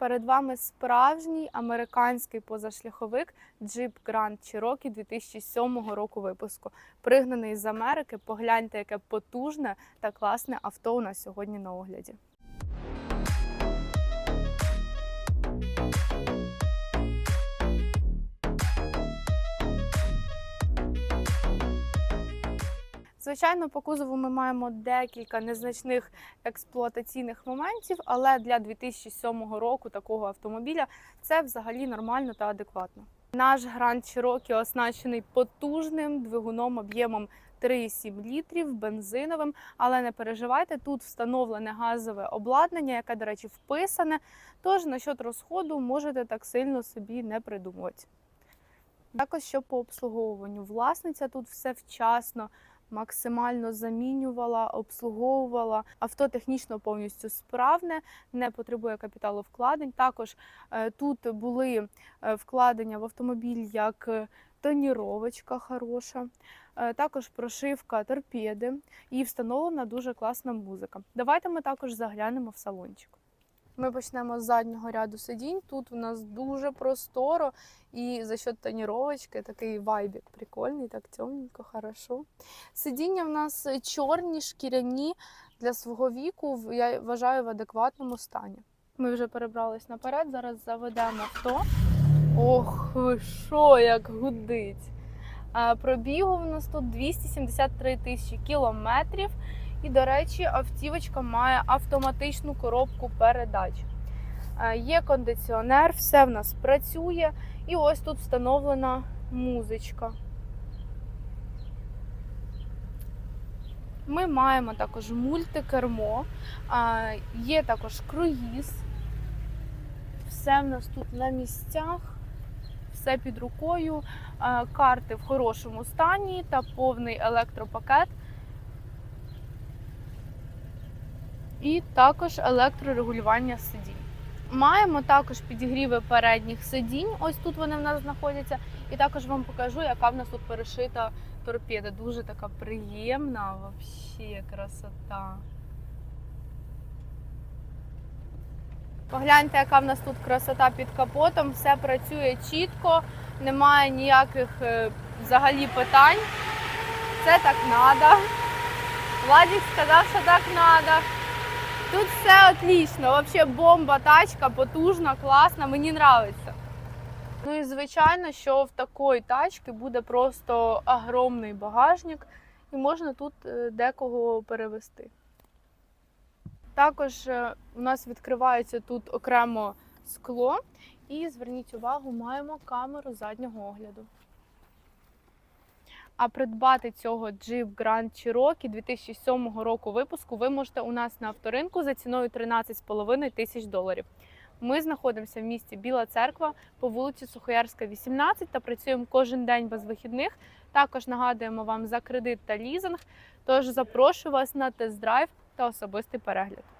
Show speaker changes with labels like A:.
A: Перед вами справжній американський позашляховик Jeep Grand Cherokee 2007 року випуску. Пригнаний з Америки. Погляньте, яке потужне та класне авто у нас сьогодні на огляді. Звичайно, по кузову ми маємо декілька незначних експлуатаційних моментів, але для 2007 року такого автомобіля це взагалі нормально та адекватно. Наш Grand Cherokee оснащений потужним двигуном об'ємом 3,7 літрів бензиновим, але не переживайте, тут встановлене газове обладнання, яке, до речі, вписане. Тож насчет розходу можете так сильно собі не придумувати. Також що по обслуговуванню. Власниця тут все вчасно максимально замінювала, обслуговувала. Авто технічно повністю справне, не потребує капіталовкладень. Також е, тут були е, вкладення в автомобіль як е, тоніровочка хороша, також прошивка торпеди і встановлена дуже класна музика. Давайте ми також заглянемо в салончик. Ми почнемо з заднього ряду сидінь. Тут у нас дуже просторо і за счет тоніровочки такий вайбік прикольний, так темненько, хорошо. Сидіння в нас чорні, шкіряні для свого віку, я вважаю в адекватному стані. Ми вже перебрались наперед, зараз заведемо авто. Ох, що, як гудить. Пробігу в нас тут 273 тисячі кілометрів. І, до речі, автівочка має автоматичну коробку передач. Е, Є кондиціонер, все в нас працює. І ось тут встановлена музичка. Ми маємо також мультикермо, є також круїз. Все в нас тут на місцях, все під рукою. Карти в хорошому стані та повний електропакет. І також електрорегулювання сидінь. Маємо також підігріви передніх сидінь. Ось тут вони в нас знаходяться. І також вам покажу, яка в нас тут перешита торпеда. Дуже така приємна, взагалі красота. Погляньте, яка в нас тут красота під капотом. Все працює чітко, немає ніяких е, взагалі питань. Це так надо. Владик сказав, що так надо. Тут все отлично, вообще бомба, тачка, потужна, класна, мені нравиться. Ну і звичайно, що в такої тачки буде просто огромний багажник, і можна тут е, декого перевести. Також е, у нас відкривається тут окремо скло, і зверніть увагу, маємо камеру заднього огляду. А придбати цього Jeep Grand Cherokee 2007 року випуску ви можете у нас на авторинку за ціною 13,5 тисяч доларів. Ми знаходимося в місті Біла Церква по вулиці Сухоярська, 18 та працюємо кожен день без вихідних. Також нагадуємо вам за кредит та лізинг. Тож запрошую вас на тест-драйв та особистий перегляд.